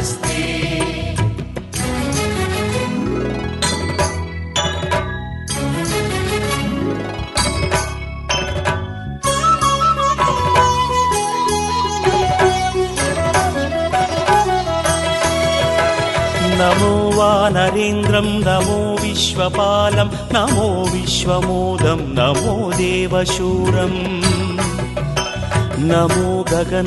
नमस्ते नमो वानरेन्द्रं नमो विश्वपालं नमो विश्वमोदं नमो देवशूरम् नमो गगन